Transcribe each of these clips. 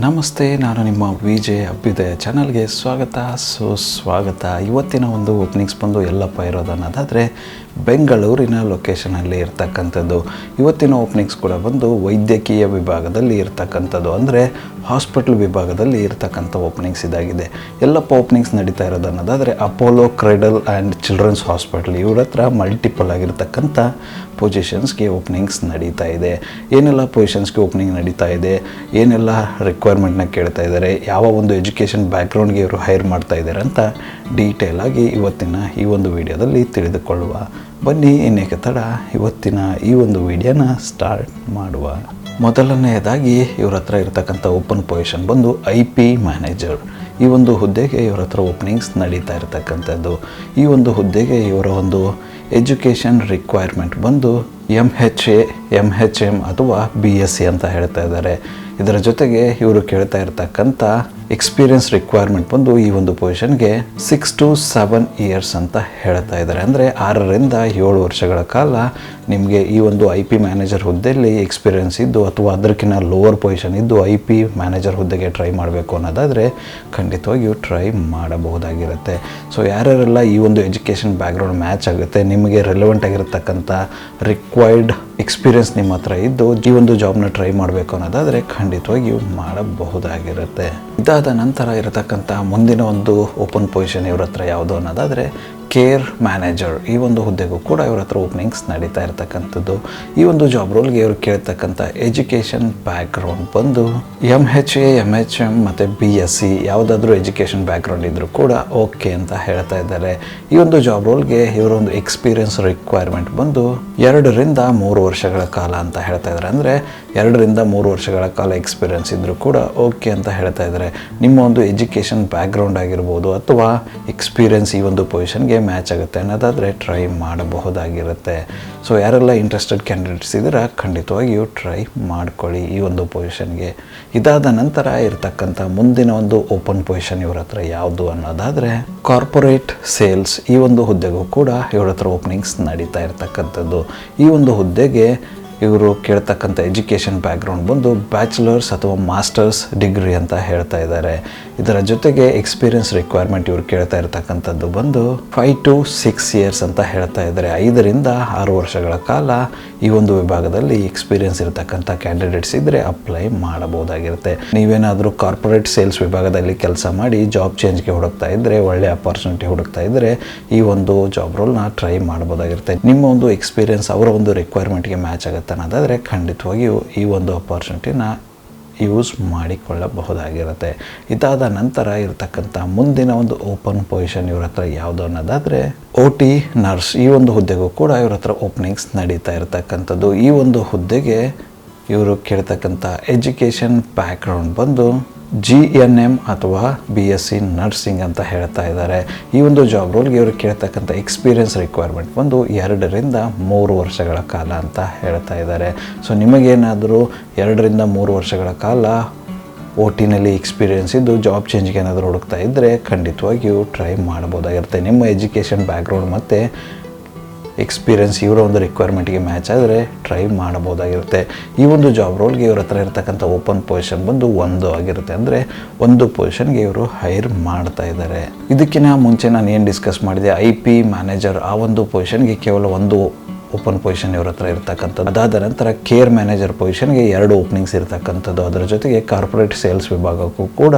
ನಮಸ್ತೆ, ನಾನು ನಿಮ್ಮ ವಿ ಜೆ ಅಭ್ಯುದಯ ಚಾನಲ್ಗೆ ಸ್ವಾಗತ. ಸುಸ್ವಾಗತ ಇವತ್ತಿನ ಒಂದು ಓಪನಿಂಗ್ಸ್ ಬಂದು ಎಲ್ಲಪ್ಪ ಇರೋದು ಅನ್ನೋದಾದರೆ ಬೆಂಗಳೂರಿನ ಲೊಕೇಶನಲ್ಲಿ ಇರ್ತಕ್ಕಂಥದ್ದು. ಇವತ್ತಿನ ಓಪನಿಂಗ್ಸ್ ಕೂಡ ಬಂದು ವೈದ್ಯಕೀಯ ವಿಭಾಗದಲ್ಲಿ ಇರ್ತಕ್ಕಂಥದ್ದು. ಅಂದರೆ ಹಾಸ್ಪಿಟಲ್ ವಿಭಾಗದಲ್ಲಿ ಇರ್ತಕ್ಕಂಥ ಓಪನಿಂಗ್ಸ್ ಇದಾಗಿದೆ. ಎಲ್ಲಪ್ಪ ಓಪನಿಂಗ್ಸ್ ನಡೀತಾ ಇರೋದು ಅನ್ನೋದಾದರೆ Apollo cradle and children's hospital ಇವ್ರ ಹತ್ರ ಮಲ್ಟಿಪಲ್ ಆಗಿರ್ತಕ್ಕಂಥ ಪೊಸಿಷನ್ಸ್ಗೆ ಓಪನಿಂಗ್ಸ್ ನಡೀತಾ ಇದೆ. ಏನೆಲ್ಲ ಪೊಸಿಷನ್ಸ್ಗೆ ಓಪನಿಂಗ್ ನಡೀತಾ ಇದೆ? ಏನೆಲ್ಲ ರಿಕ್ವೈರ್ಮೆಂಟ್ನ ಕೇಳ್ತಾ ಇದ್ದಾರೆ ಯಾವ ಒಂದು ಎಜುಕೇಷನ್ ಬ್ಯಾಕ್ಗ್ರೌಂಡ್ಗೆ ಇವರು ಹೈರ್ ಮಾಡ್ತಾ ಇದ್ದಾರೆ ಅಂತ ಡೀಟೇಲಾಗಿ ಇವತ್ತಿನ ಈ ಒಂದು ವಿಡಿಯೋದಲ್ಲಿ ತಿಳಿದುಕೊಳ್ಳುವ ಬನ್ನಿ ಇನ್ನೇಕೆ ತಡ ಇವತ್ತಿನ ಈ ಒಂದು ವಿಡಿಯೋನ ಸ್ಟಾರ್ಟ್ ಮಾಡುವ. ಮೊದಲನೆಯದಾಗಿ ಇವ್ರ ಹತ್ರ ಇರತಕ್ಕಂಥ ಓಪನ್ ಪೊಸಿಷನ್ ಬಂದು ಐ ಪಿ ಮ್ಯಾನೇಜರ್ ಈ ಒಂದು ಹುದ್ದೆಗೆ ಇವರ ಹತ್ರ ಓಪನಿಂಗ್ಸ್ ನಡೀತಾ ಇರತಕ್ಕಂಥದ್ದು. ಈ ಒಂದು ಹುದ್ದೆಗೆ ಇವರ ಒಂದು ಎಜುಕೇಷನ್ ರಿಕ್ವೈರ್ಮೆಂಟ್ ಬಂದು M H A M H M ಅಥವಾ ಬಿ ಎಸ್ ಸಿ ಅಂತ ಹೇಳ್ತಾ ಇದ್ದಾರೆ. ಇದರ ಜೊತೆಗೆ ಇವರು ಕೇಳ್ತಾ ಇರ್ತಕ್ಕಂಥ ಎಕ್ಸ್ಪೀರಿಯನ್ಸ್ ರಿಕ್ವೈರ್ಮೆಂಟ್ ಬಂದು ಈ ಒಂದು ಪೊಸಿಷನ್ಗೆ ಸಿಕ್ಸ್ ಟು ಸೆವೆನ್ ಇಯರ್ಸ್ ಅಂತ ಹೇಳ್ತಾ ಇದ್ದಾರೆ. ಅಂದರೆ ಆರರಿಂದ ಏಳು ವರ್ಷಗಳ ಕಾಲ ನಿಮಗೆ ಈ ಒಂದು ಐ ಪಿ ಮ್ಯಾನೇಜರ್ ಹುದ್ದೆಯಲ್ಲಿ ಎಕ್ಸ್ಪೀರಿಯನ್ಸ್ ಇದ್ದು ಅಥವಾ ಅದಕ್ಕಿಂತ ಲೋವರ್ ಪೊಸಿಷನ್ ಇದ್ದು ಐ ಪಿ ಮ್ಯಾನೇಜರ್ ಹುದ್ದೆಗೆ ಟ್ರೈ ಮಾಡಬೇಕು ಅನ್ನೋದಾದರೆ ಖಂಡಿತವಾಗಿಯೂ ಟ್ರೈ ಮಾಡಬಹುದಾಗಿರುತ್ತೆ. ಸೊ ಯಾರ್ಯಾರೆಲ್ಲ ಈ ಒಂದು ಎಜುಕೇಷನ್ ಬ್ಯಾಕ್ಗ್ರೌಂಡ್ ಮ್ಯಾಚ್ ಆಗುತ್ತೆ, ನಿಮಗೆ ರೆಲೆವೆಂಟ್ ಆಗಿರತಕ್ಕಂಥ ರಿಕ್ವೈರ್ಡ್ ಎಕ್ಸ್ಪೀರಿಯನ್ಸ್ ನಿಮ್ಮ ಹತ್ರ ಇದ್ದು ಈ ಒಂದು ಜಾಬ್ನ ಟ್ರೈ ಮಾಡಬೇಕು ಅನ್ನೋದಾದರೆ ಖಂಡಿತವಾಗಿಯೂ ಮಾಡಬಹುದಾಗಿರುತ್ತೆ. ಇದಾದ ನಂತರ ಇರತಕ್ಕಂಥ ಮುಂದಿನ ಒಂದು ಓಪನ್ ಪೊಸಿಷನ್ ಇವ್ರ ಹತ್ರ ಯಾವುದು ಅನ್ನೋದಾದರೆ ಕೇರ್ ಮ್ಯಾನೇಜರ್ ಈ ಒಂದು ಹುದ್ದೆಗೂ ಕೂಡ ಇವ್ರ ಹತ್ರ ಓಪನಿಂಗ್ಸ್ ನಡೀತಾ ಇರತಕ್ಕಂಥದ್ದು. ಈ ಒಂದು ಜಾಬ್ ರೋಲ್ಗೆ ಇವರು ಕೇಳ್ತಕ್ಕಂಥ ಎಜುಕೇಷನ್ ಬ್ಯಾಕ್ಗ್ರೌಂಡ್ ಬಂದು M H A M H M ಮತ್ತು ಬಿ ಎಸ್ ಸಿ ಯಾವುದಾದ್ರೂ ಎಜುಕೇಷನ್ ಬ್ಯಾಕ್ಗ್ರೌಂಡ್ ಇದ್ದರೂ ಕೂಡ ಓಕೆ ಅಂತ ಹೇಳ್ತಾ ಇದ್ದಾರೆ. ಈ ಒಂದು ಜಾಬ್ ರೋಲ್ಗೆ ಇವರ ಒಂದು ಎಕ್ಸ್ಪೀರಿಯನ್ಸ್ ರಿಕ್ವೈರ್ಮೆಂಟ್ ಬಂದು ಎರಡರಿಂದ ಮೂರು ವರ್ಷಗಳ ಕಾಲ ಅಂತ ಹೇಳ್ತಾ ಇದ್ದಾರೆ. ಅಂದರೆ ಎರಡರಿಂದ ಮೂರು ವರ್ಷಗಳ ಕಾಲ ಎಕ್ಸ್ಪೀರಿಯನ್ಸ್ ಇದ್ದರೂ ಕೂಡ ಓಕೆ ಅಂತ ಹೇಳ್ತಾ ಇದ್ದಾರೆ. ನಿಮ್ಮ ಒಂದು ಎಜುಕೇಷನ್ ಬ್ಯಾಕ್ಗ್ರೌಂಡ್ ಆಗಿರ್ಬೋದು ಅಥವಾ ಎಕ್ಸ್ಪೀರಿಯನ್ಸ್ ಈ ಒಂದು ಪೊಸಿಷನ್ಗೆ ಮ್ಯಾಚ್ ಆಗುತ್ತೆ ಅನ್ನೋದಾದರೆ ಟ್ರೈ ಮಾಡಬಹುದಾಗಿರುತ್ತೆ. ಸೊ ಯಾರೆಲ್ಲ ಇಂಟ್ರೆಸ್ಟೆಡ್ ಕ್ಯಾಂಡಿಡೇಟ್ಸ್ ಇದ್ದೀರಾ ಖಂಡಿತವಾಗಿಯೂ ಟ್ರೈ ಮಾಡ್ಕೊಳ್ಳಿ ಈ ಒಂದು ಪೊಸಿಷನ್ಗೆ ಇದಾದ ನಂತರ ಇರತಕ್ಕಂಥ ಮುಂದಿನ ಒಂದು ಓಪನ್ ಪೊಸಿಷನ್ ಇವ್ರ ಹತ್ರ ಯಾವುದು ಅನ್ನೋದಾದರೆ ಕಾರ್ಪೊರೇಟ್ ಸೇಲ್ಸ್ ಈ ಒಂದು ಹುದ್ದೆಗೂ ಕೂಡ ಇವ್ರ ಹತ್ರ ಓಪನಿಂಗ್ಸ್ ನಡೀತಾ ಇರ್ತಕ್ಕಂಥದ್ದು. ಈ ಒಂದು ಹುದ್ದೆಗೆ ಇವರು ಕೇಳ್ತಕ್ಕಂಥ ಎಜುಕೇಷನ್ ಬ್ಯಾಕ್ಗ್ರೌಂಡ್ ಬಂದು ಬ್ಯಾಚುಲರ್ಸ್ ಅಥವಾ ಮಾಸ್ಟರ್ಸ್ ಡಿಗ್ರಿ ಅಂತ ಹೇಳ್ತಾ ಇದ್ದಾರೆ. ಇದರ ಜೊತೆಗೆ ಎಕ್ಸ್ಪೀರಿಯನ್ಸ್ ರಿಕ್ವೈರ್ಮೆಂಟ್ ಇವರು ಕೇಳ್ತಾ ಇರ್ತಕ್ಕಂಥದ್ದು ಬಂದು ಫೈವ್ ಟು ಸಿಕ್ಸ್ ಇಯರ್ಸ್ ಅಂತ ಹೇಳ್ತಾ ಇದ್ದಾರೆ. ಐದರಿಂದ ಆರು ವರ್ಷಗಳ ಕಾಲ ಈ ಒಂದು ವಿಭಾಗದಲ್ಲಿ ಎಕ್ಸ್ಪೀರಿಯನ್ಸ್ ಇರತಕ್ಕಂಥ ಕ್ಯಾಂಡಿಡೇಟ್ಸ್ ಇದ್ದರೆ ಅಪ್ಲೈ ಮಾಡಬಹುದಾಗಿರುತ್ತೆ. ನೀವೇನಾದರೂ ಕಾರ್ಪೊರೇಟ್ ಸೇಲ್ಸ್ ವಿಭಾಗದಲ್ಲಿ ಕೆಲಸ ಮಾಡಿ ಜಾಬ್ ಚೇಂಜ್ಗೆ ಹುಡುಕ್ತಾ ಇದ್ದರೆ ಒಳ್ಳೆ ಅಪಾರ್ಚುನಿಟಿ ಹುಡುಕ್ತಾ ಇದ್ದರೆ ಈ ಒಂದು ಜಾಬ್ ರೋಲ್ನ ಟ್ರೈ ಮಾಡ್ಬೋದಾಗಿರುತ್ತೆ ನಿಮ್ಮ ಒಂದು ಎಕ್ಸ್ಪೀರಿಯನ್ಸ್ ಅವರ ಒಂದು ರಿಕ್ವೈರ್ಮೆಂಟ್ಗೆ ಮ್ಯಾಚ್ ಆಗುತ್ತೆ ಅನ್ನೋದಾದರೆ ಖಂಡಿತವಾಗಿಯೂ ಈ ಒಂದು ಅಪಾರ್ಚುನಿಟಿನ ಯೂಸ್ ಮಾಡಿಕೊಳ್ಳಬಹುದಾಗಿರುತ್ತೆ. ಇದಾದ ನಂತರ ಇರತಕ್ಕಂಥ ಮುಂದಿನ ಒಂದು ಓಪನ್ ಪೊಸಿಷನ್ ಇವ್ರ ಹತ್ರ ಯಾವುದು ಅನ್ನೋದಾದರೆ ಓ ಟಿ ನರ್ಸ್ ಈ ಒಂದು ಹುದ್ದೆಗೂ ಕೂಡ ಇವ್ರ ಹತ್ರ ಓಪನಿಂಗ್ಸ್ ನಡೀತಾ ಇರತಕ್ಕಂಥದ್ದು. ಈ ಒಂದು ಹುದ್ದೆಗೆ ಇವರು ಕೇಳ್ತಕ್ಕಂಥ ಎಜುಕೇಷನ್ ಬ್ಯಾಕ್ಗ್ರೌಂಡ್ ಬಂದು ಜಿ ಎನ್ ಎಂ ಅಥವಾ ಬಿ ಎಸ್ ಸಿ ನರ್ಸಿಂಗ್ ಅಂತ ಹೇಳ್ತಾ ಇದ್ದಾರೆ. ಈ ಒಂದು ಜಾಬ್ ರೋಲ್ಗೆ ಇವರು ಕೇಳ್ತಕ್ಕಂಥ ಎಕ್ಸ್ಪೀರಿಯನ್ಸ್ ರಿಕ್ವೈರ್ಮೆಂಟ್ ಬಂದು ಎರಡರಿಂದ ಮೂರು ವರ್ಷಗಳ ಕಾಲ ಅಂತ ಹೇಳ್ತಾ ಇದ್ದಾರೆ. ಸೊ ನಿಮಗೇನಾದರೂ ಎರಡರಿಂದ ಮೂರು ವರ್ಷಗಳ ಕಾಲ ಓ ಟಿನಲ್ಲಿ ಎಕ್ಸ್ಪೀರಿಯನ್ಸ್ ಇದ್ದು ಜಾಬ್ ಚೇಂಜ್ಗೆ ಏನಾದರೂ ಹುಡುಕ್ತಾ ಇದ್ದರೆ ಖಂಡಿತವಾಗಿಯೂ ಟ್ರೈ ಮಾಡ್ಬೋದಾಗಿರುತ್ತೆ ನಿಮ್ಮ ಎಜುಕೇಷನ್ ಬ್ಯಾಕ್ಗ್ರೌಂಡ್ ಮತ್ತು ಎಕ್ಸ್ಪೀರಿಯನ್ಸ್ ಇವರ ಒಂದು ರಿಕ್ವೈರ್ಮೆಂಟ್ಗೆ ಮ್ಯಾಚ್ ಆದರೆ ಟ್ರೈ ಮಾಡಬಹುದಾಗಿರುತ್ತೆ. ಈ ಒಂದು ಜಾಬ್ ರೋಲ್ಗೆ ಇವ್ರ ಹತ್ರ ಇರ್ತಕ್ಕಂಥ ಓಪನ್ ಪೊಸಿಷನ್ ಬಂದು ಒಂದು ಆಗಿರುತ್ತೆ. ಅಂದರೆ ಒಂದು ಪೊಸಿಷನ್ಗೆ ಇವರು ಹೈರ್ ಮಾಡ್ತಾ ಇದ್ದಾರೆ ಇದಕ್ಕಿಂತ ಮುಂಚೆ ನಾನು ಏನು ಡಿಸ್ಕಸ್ ಮಾಡಿದೆ ಐ ಪಿ ಮ್ಯಾನೇಜರ್ ಆ ಒಂದು ಪೊಸಿಷನ್ಗೆ ಕೇವಲ ಒಂದು ಓಪನ್ ಪೊಸಿಷನ್ ಇವ್ರ ಹತ್ರ ಇರ್ತಕ್ಕಂಥದ್ದು. ಅದಾದ ನಂತರ ಕೇರ್ ಮ್ಯಾನೇಜರ್ ಪೊಸಿಷನ್ಗೆ ಎರಡು ಓಪನಿಂಗ್ಸ್ ಇರ್ತಕ್ಕಂಥದ್ದು. ಅದರ ಜೊತೆಗೆ ಕಾರ್ಪೊರೇಟ್ ಸೇಲ್ಸ್ ವಿಭಾಗಕ್ಕೂ ಕೂಡ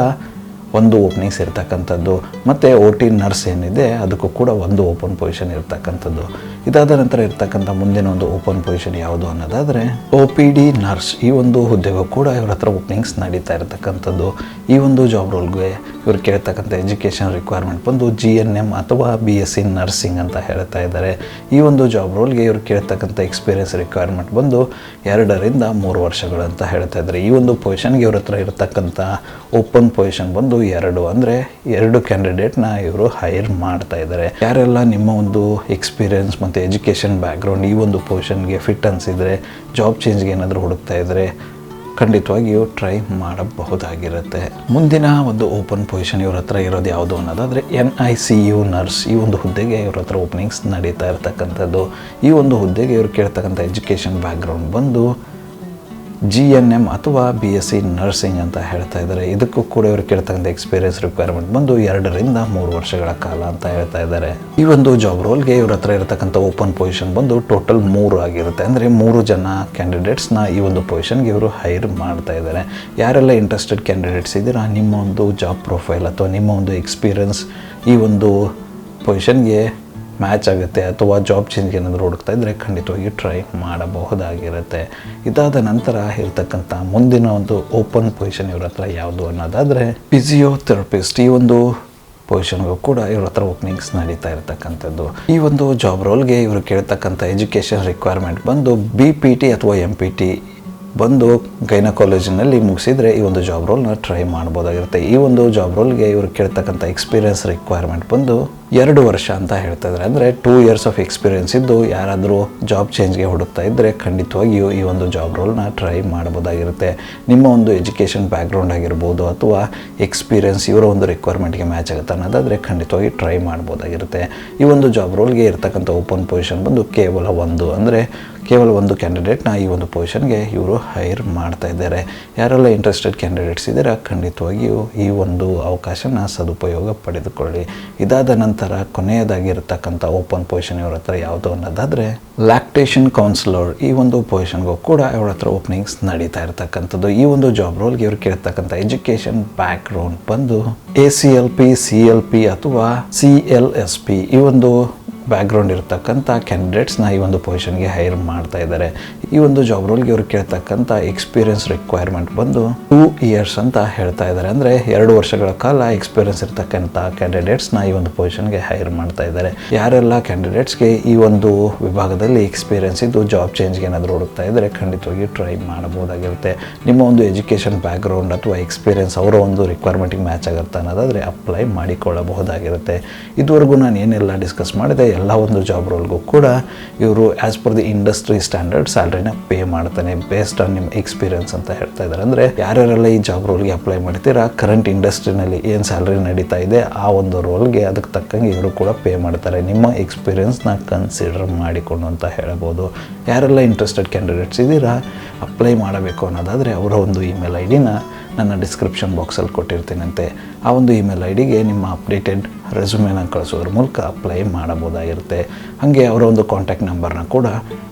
ಒಂದು ಓಪನಿಂಗ್ಸ್ ಇರ್ತಕ್ಕಂಥದ್ದು, ಮತ್ತು ಓ ಟಿ ನರ್ಸ್ ಏನಿದೆ, ಅದಕ್ಕೂ ಕೂಡ ಒಂದು ಓಪನ್ ಪೊಸಿಷನ್ ಇರ್ತಕ್ಕಂಥದ್ದು. ಇದಾದ ನಂತರ ಇರ್ತಕ್ಕಂಥ ಮುಂದಿನ ಒಂದು ಓಪನ್ ಪೊಸಿಷನ್ ಯಾವುದು ಅನ್ನೋದಾದರೆ ಒ ಪಿ ಡಿ ನರ್ಸ್ ಈ ಒಂದು ಹುದ್ದೆಗೂ ಕೂಡ ಇವ್ರ ಹತ್ರ ಓಪನಿಂಗ್ಸ್ ನಡೀತಾ ಇರ್ತಕ್ಕಂಥದ್ದು. ಈ ಒಂದು ಜಾಬ್ ರೋಲ್ಗೆ ಇವ್ರು ಕೇಳ್ತಕ್ಕಂಥ ಎಜುಕೇಷನ್ ರಿಕ್ವೈರ್ಮೆಂಟ್ ಬಂದು ಜಿ ಎನ್ ಎಂ ಅಥವಾ ಬಿ ಎಸ್ ಸಿ ನರ್ಸಿಂಗ್ ಅಂತ ಹೇಳ್ತಾ ಇದ್ದಾರೆ. ಈ ಒಂದು ಜಾಬ್ ರೋಲ್ಗೆ ಇವ್ರು ಕೇಳ್ತಕ್ಕಂಥ ಎಕ್ಸ್ಪೀರಿಯನ್ಸ್ ರಿಕ್ವೈರ್ಮೆಂಟ್ ಬಂದು ಎರಡರಿಂದ ಮೂರು ವರ್ಷಗಳು ಅಂತ ಹೇಳ್ತಾ ಇದ್ದಾರೆ. ಈ ಒಂದು ಪೊಸಿಷನ್ಗೆ ಇವ್ರ ಹತ್ರ ಇರತಕ್ಕಂಥ ಓಪನ್ ಪೊಸಿಷನ್ ಬಂದು ಎರಡು ಅಂದರೆ ಎರಡು ಕ್ಯಾಂಡಿಡೇಟ್ನ ಇವರು ಹೈರ್ ಮಾಡ್ತಾ ಇದ್ದಾರೆ. ಯಾರೆಲ್ಲ ನಿಮ್ಮ ಒಂದು ಎಕ್ಸ್ಪೀರಿಯನ್ಸ್ ಮತ್ತು ಎಜುಕೇಷನ್ ಬ್ಯಾಕ್ಗ್ರೌಂಡ್ ಈ ಒಂದು ಪೊಸಿಷನ್ಗೆ ಫಿಟ್ ಅನಿಸಿದರೆ ಜಾಬ್ ಚೇಂಜ್ಗೆ ಏನಾದರೂ ಹುಡುಕ್ತಾ ಇದ್ದರೆ ಖಂಡಿತವಾಗಿಯೂ ಟ್ರೈ ಮಾಡಬಹುದಾಗಿರುತ್ತೆ. ಮುಂದಿನ ಒಂದು ಓಪನ್ ಪೊಸಿಷನ್ ಇವ್ರ ಹತ್ರ ಇರೋದು ಯಾವುದು ಅನ್ನೋದಾದರೆ N I C U nurse ಈ ಒಂದು ಹುದ್ದೆಗೆ ಇವ್ರ ಹತ್ರ ಓಪನಿಂಗ್ಸ್ ನಡೀತಾ ಇರ್ತಕ್ಕಂಥದ್ದು. ಈ ಒಂದು ಹುದ್ದೆಗೆ ಇವ್ರು ಕೇಳ್ತಕ್ಕಂಥ ಎಜುಕೇಷನ್ ಬ್ಯಾಕ್ಗ್ರೌಂಡ್ ಬಂದು ಜಿ ಎನ್ ಎಂ ಅಥವಾ ಬಿ ಎಸ್ ಸಿ ನರ್ಸಿಂಗ್ ಅಂತ ಹೇಳ್ತಾ ಇದ್ದಾರೆ. ಇದಕ್ಕೂ ಕೂಡ ಇವರು ಕೇಳ್ತಕ್ಕಂಥ ಎಕ್ಸ್ಪೀರಿಯನ್ಸ್ ರಿಕ್ವೈರ್ಮೆಂಟ್ ಬಂದು ಎರಡರಿಂದ ಮೂರು ವರ್ಷಗಳ ಕಾಲ ಅಂತ ಹೇಳ್ತಾ ಇದ್ದಾರೆ. ಈ ಒಂದು ಜಾಬ್ ರೋಲ್ಗೆ ಇವ್ರ ಹತ್ರ ಇರತಕ್ಕಂಥ ಓಪನ್ ಪೊಸಿಷನ್ ಬಂದು ಟೋಟಲ್ ಮೂರು ಆಗಿರುತ್ತೆ. ಅಂದರೆ ಮೂರು ಜನ ಕ್ಯಾಂಡಿಡೇಟ್ಸ್ನ ಈ ಒಂದು ಪೊಸಿಷನ್ಗೆ ಇವರು ಹೈರ್ ಮಾಡ್ತಾ ಇದ್ದಾರೆ. ಯಾರೆಲ್ಲ ಇಂಟ್ರೆಸ್ಟೆಡ್ ಕ್ಯಾಂಡಿಡೇಟ್ಸ್ ಇದ್ದೀರಾ, ನಿಮ್ಮ ಒಂದು ಜಾಬ್ ಪ್ರೊಫೈಲ್ ಅಥವಾ ನಿಮ್ಮ ಒಂದು ಎಕ್ಸ್ಪೀರಿಯನ್ಸ್ ಈ ಒಂದು ಪೊಸಿಷನ್ಗೆ ಮ್ಯಾಚ್ ಆಗುತ್ತೆ ಅಥವಾ ಜಾಬ್ ಚೇಂಜ್ ಏನಾದರೂ ಹುಡುಕ್ತಾ ಇದ್ದರೆ ಖಂಡಿತವಾಗಿ ಟ್ರೈ ಮಾಡಬಹುದಾಗಿರುತ್ತೆ. ಇದಾದ ನಂತರ ಇರ್ತಕ್ಕಂಥ ಮುಂದಿನ ಒಂದು ಓಪನ್ ಪೊಸಿಷನ್ ಇವ್ರ ಹತ್ರ ಯಾವುದು ಅನ್ನೋದಾದರೆ ಫಿಸಿಯೋಥೆರಪಿಸ್ಟ್ ಈ ಒಂದು ಪೊಸಿಷನ್ಗೂ ಕೂಡ ಇವ್ರ ಹತ್ರ ಓಪನಿಂಗ್ಸ್ ನಡೀತಾ ಇರತಕ್ಕಂಥದ್ದು. ಈ ಒಂದು ಜಾಬ್ ರೋಲ್ಗೆ ಇವರು ಕೇಳ್ತಕ್ಕಂಥ ಎಜುಕೇಷನ್ ರಿಕ್ವೈರ್ಮೆಂಟ್ ಬಂದು ಬಿ ಪಿ ಟಿ ಅಥವಾ ಎಂ ಪಿ ಟಿ ಬಂದು ಗೈನ ಕಾಲೇಜಿನಲ್ಲಿ ಮುಗಿಸಿದರೆ ಈ ಒಂದು ಜಾಬ್ ರೋಲ್ನ ಟ್ರೈ ಮಾಡ್ಬೋದಾಗಿರುತ್ತೆ ಈ ಒಂದು ಜಾಬ್ ರೋಲ್ಗೆ ಇವರು ಕೇಳ್ತಕ್ಕಂಥ ಎಕ್ಸ್ಪೀರಿಯನ್ಸ್ ರಿಕ್ವೈರ್ಮೆಂಟ್ ಬಂದು ಎರಡು ವರ್ಷ ಅಂತ ಹೇಳ್ತಾ ಇದ್ದಾರೆ ಅಂದರೆ ಟೂ ಇಯರ್ಸ್ ಆಫ್ ಎಕ್ಸ್ಪೀರಿಯನ್ಸ್ ಇದ್ದು ಯಾರಾದರೂ ಜಾಬ್ ಚೇಂಜ್ಗೆ ಹುಡುಕ್ತಾ ಇದ್ದರೆ ಖಂಡಿತವಾಗಿಯೂ ಈ ಒಂದು ಜಾಬ್ ರೋಲ್ನ ಟ್ರೈ ಮಾಡ್ಬೋದಾಗಿರುತ್ತೆ. ನಿಮ್ಮ ಒಂದು ಎಜುಕೇಷನ್ ಬ್ಯಾಕ್ಗ್ರೌಂಡ್ ಆಗಿರ್ಬೋದು ಅಥವಾ ಎಕ್ಸ್ಪೀರಿಯನ್ಸ್ ಇವರ ಒಂದು ರಿಕ್ವೈರ್ಮೆಂಟ್ಗೆ ಮ್ಯಾಚ್ ಆಗುತ್ತೆ ಅನ್ನೋದಾದರೆ ಖಂಡಿತವಾಗಿ ಟ್ರೈ ಮಾಡ್ಬೋದಾಗಿರುತ್ತೆ. ಈ ಒಂದು ಜಾಬ್ ರೋಲ್ಗೆ ಇರ್ತಕ್ಕಂಥ ಓಪನ್ ಪೊಸಿಷನ್ ಬಂದು ಕೇವಲ ಒಂದು, ಅಂದರೆ ಕೇವಲ ಒಂದು ಕ್ಯಾಂಡಿಡೇಟ್ನ ಈ ಒಂದು ಪೊಸಿಷನ್ಗೆ ಇವರು ಹೈರ್ ಮಾಡ್ತಾ ಇದ್ದಾರೆ. ಯಾರೆಲ್ಲ ಇಂಟ್ರೆಸ್ಟೆಡ್ ಕ್ಯಾಂಡಿಡೇಟ್ಸ್ ಇದ್ದೀರಾ ಖಂಡಿತವಾಗಿಯೂ ಈ ಒಂದು ಅವಕಾಶನ ಸದುಪಯೋಗ ಪಡೆದುಕೊಳ್ಳಿ. ಇದಾದ ನಂತರ ಕೊನೆಯದಾಗಿರ್ತಕ್ಕಂಥ ಓಪನ್ ಪೊಸಿಷನ್ ಇವ್ರ ಹತ್ರ ಯಾವುದು ಅನ್ನೋದಾದರೆ ಲ್ಯಾಕ್ಟೇಷನ್ ಕೌನ್ಸಿಲರ್ ಈ ಒಂದು ಪೊಸಿಷನ್ಗೂ ಕೂಡ ಇವ್ರ ಹತ್ರ ಓಪನಿಂಗ್ಸ್ ನಡೀತಾ ಇರ್ತಕ್ಕಂಥದ್ದು. ಈ ಒಂದು ಜಾಬ್ ರೋಲ್ಗೆ ಇವ್ರು ಕೇಳ್ತಕ್ಕಂಥ ಎಜುಕೇಷನ್ ಬ್ಯಾಕ್ಗ್ರೌಂಡ್ ಬಂದು A C L P C L P ಅಥವಾ ಸಿ ಎಲ್ ಎಸ್ ಪಿ ಈ ಒಂದು ಬ್ಯಾಕ್ಗ್ರೌಂಡ್ ಇರತಕ್ಕಂಥ ಕ್ಯಾಂಡಿಡೇಟ್ಸ್ನ ಈ ಒಂದು ಪೊಸಿಷನ್ಗೆ ಹೈರ್ ಮಾಡ್ತಾ ಇದ್ದಾರೆ. ಈ ಒಂದು ಜಾಬ್ ರೋಲ್ಗೆ ಇವರು ಕೇಳ್ತಕ್ಕಂಥ ಎಕ್ಸ್ಪೀರಿಯನ್ಸ್ ರಿಕ್ವೈರ್ಮೆಂಟ್ ಬಂದು ಟೂ ಇಯರ್ಸ್ ಅಂತ ಹೇಳ್ತಾ ಇದ್ದಾರೆ. ಅಂದರೆ ಎರಡು ವರ್ಷಗಳ ಕಾಲ ಎಕ್ಸ್ಪೀರಿಯನ್ಸ್ ಇರ್ತಕ್ಕಂಥ ಕ್ಯಾಂಡಿಡೇಟ್ಸ್ನ ಈ ಒಂದು ಪೊಸಿಷನ್ಗೆ ಹೈರ್ ಮಾಡ್ತಾ ಇದ್ದಾರೆ. ಯಾರೆಲ್ಲ ಕ್ಯಾಂಡಿಡೇಟ್ಸ್ಗೆ ಈ ಒಂದು ವಿಭಾಗದಲ್ಲಿ ಎಕ್ಸ್ಪೀರಿಯನ್ಸ್ ಇದ್ದು ಜಾಬ್ ಚೇಂಜ್ಗೆ ಏನಾದರೂ ಹುಡುಕ್ತಾ ಇದ್ದರೆ ಖಂಡಿತವಾಗಿ ಟ್ರೈ ಮಾಡಬಹುದಾಗಿರುತ್ತೆ. ನಿಮ್ಮ ಒಂದು ಎಜುಕೇಷನ್ ಬ್ಯಾಕ್ಗ್ರೌಂಡ್ ಅಥವಾ ಎಕ್ಸ್ಪೀರಿಯನ್ಸ್ ಅವರ ಒಂದು ರಿಕ್ವೈರ್ಮೆಂಟಿಗೆ ಮ್ಯಾಚ್ ಆಗುತ್ತೆ ಅನ್ನೋದಾದರೆ ಅಪ್ಲೈ ಮಾಡಿಕೊಳ್ಳಬಹುದಾಗಿರುತ್ತೆ. ಇದುವರೆಗೂ ನಾನು ಏನೆಲ್ಲ ಡಿಸ್ಕಸ್ ಮಾಡಿದೆ ಎಲ್ಲ ಒಂದು ಜಾಬ್ ರೋಲ್ಗೂ ಕೂಡ ಇವರು as per the industry standard ಸ್ಯಾಲ್ರಿನ pay ಮಾಡ್ತಾನೆ ಬೇಸ್ಡ್ ಆನ್ ನಿಮ್ಮ ಎಕ್ಸ್ಪೀರಿಯನ್ಸ್ ಅಂತ ಹೇಳ್ತಾ ಇದ್ದಾರೆ ಅಂದರೆ ಯಾರ್ಯಾರೆಲ್ಲ ಈ ಜಾಬ್ ರೋಲ್ಗೆ ಅಪ್ಲೈ ಮಾಡ್ತೀರಾ ಕರೆಂಟ್ ಇಂಡಸ್ಟ್ರಿನಲ್ಲಿ ಏನು ಸ್ಯಾಲ್ರಿ ನಡೀತಾ ಇದೆ, ಆ ಒಂದು ರೋಲ್ಗೆ ಅದಕ್ಕೆ ತಕ್ಕಂಗೆ ಇವರು ಕೂಡ ಪೇ ಮಾಡ್ತಾರೆ. ನಿಮ್ಮ ಎಕ್ಸ್ಪೀರಿಯನ್ಸ್ನ ಕನ್ಸಿಡರ್ ಮಾಡಿಕೊಂಡು ಅಂತ ಹೇಳ್ಬೋದು. ಯಾರೆಲ್ಲ ಇಂಟ್ರೆಸ್ಟೆಡ್ ಕ್ಯಾಂಡಿಡೇಟ್ಸ್ ಇದ್ದೀರಾ ಅಪ್ಲೈ ಮಾಡಬೇಕು ಅನ್ನೋದಾದರೆ ಅವರ ಒಂದು ಇಮೇಲ್ ಐ ಡಿನ ನನ್ನ ಡಿಸ್ಕ್ರಿಪ್ಷನ್ ಬಾಕ್ಸಲ್ಲಿ ಕೊಟ್ಟಿರ್ತೀನಂತೆ. ಆ ಒಂದು ಇಮೇಲ್ ಐ ಡಿಗೆ ನಿಮ್ಮ ಅಪ್ಡೇಟೆಡ್ ರೆಸ್ಯೂಮೇನ ಕಳಿಸೋದ್ರ ಮೂಲಕ ಅಪ್ಲೈ ಮಾಡಬಹುದಾಗಿರುತ್ತೆ. ಹಾಗೆ ಅವರ ಒಂದು ಕಾಂಟ್ಯಾಕ್ಟ್ ನಂಬರ್ನ ಕೂಡ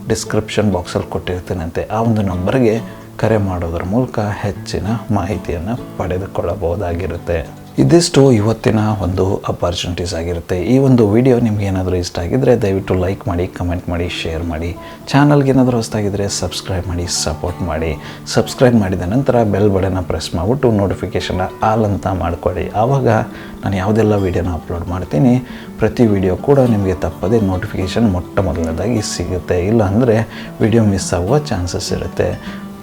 ಡಿಸ್ಕ್ರಿಪ್ಷನ್ ಬಾಕ್ಸಲ್ಲಿ ಕೊಟ್ಟಿರ್ತೀನಂತೆ. ಆ ಒಂದು ನಂಬರ್ಗೆ ಕರೆ ಮಾಡೋದ್ರ ಮೂಲಕ ಹೆಚ್ಚಿನ ಮಾಹಿತಿಯನ್ನು ಪಡೆದುಕೊಳ್ಳಬಹುದಾಗಿರುತ್ತೆ. ಇದಿಷ್ಟು ಇವತ್ತಿನ ಒಂದು ಅಪರ್ಚುನಿಟೀಸ್ ಆಗಿರುತ್ತೆ. ಈ ಒಂದು ವಿಡಿಯೋ ನಿಮ್ಗೆ ಏನಾದರೂ ಇಷ್ಟ ಆಗಿದ್ದರೆ ದಯವಿಟ್ಟು ಲೈಕ್ ಮಾಡಿ ಕಮೆಂಟ್ ಮಾಡಿ ಶೇರ್ ಮಾಡಿ. ಚಾನಲ್ಗೆ ಏನಾದರೂ ಹೊಸ್ತಾಗಿದ್ದರೆ ಸಬ್ಸ್ಕ್ರೈಬ್ ಮಾಡಿ ಸಪೋರ್ಟ್ ಮಾಡಿ. ಸಬ್ಸ್ಕ್ರೈಬ್ ಮಾಡಿದ ನಂತರ ಬೆಲ್ ಬಟನ್ನ ಪ್ರೆಸ್ ಮಾಡಿಬಿಟ್ಟು ನೋಟಿಫಿಕೇಷನ್ ಆಲ್ ಅಂತ ಮಾಡಿಕೊಳ್ಳಿ. ಆವಾಗ ನಾನು ಯಾವುದೆಲ್ಲ ವೀಡಿಯೋನ ಅಪ್ಲೋಡ್ ಮಾಡ್ತೀನಿ, ಪ್ರತಿ ವಿಡಿಯೋ ಕೂಡ ನಿಮಗೆ ತಪ್ಪದೆ ನೋಟಿಫಿಕೇಷನ್ ಮೊಟ್ಟ ಮೊದಲನೇದಾಗಿ ಸಿಗುತ್ತೆ. ಇಲ್ಲ ಅಂದರೆ ವಿಡಿಯೋ ಮಿಸ್ ಆಗುವ ಚಾನ್ಸಸ್ ಇರುತ್ತೆ.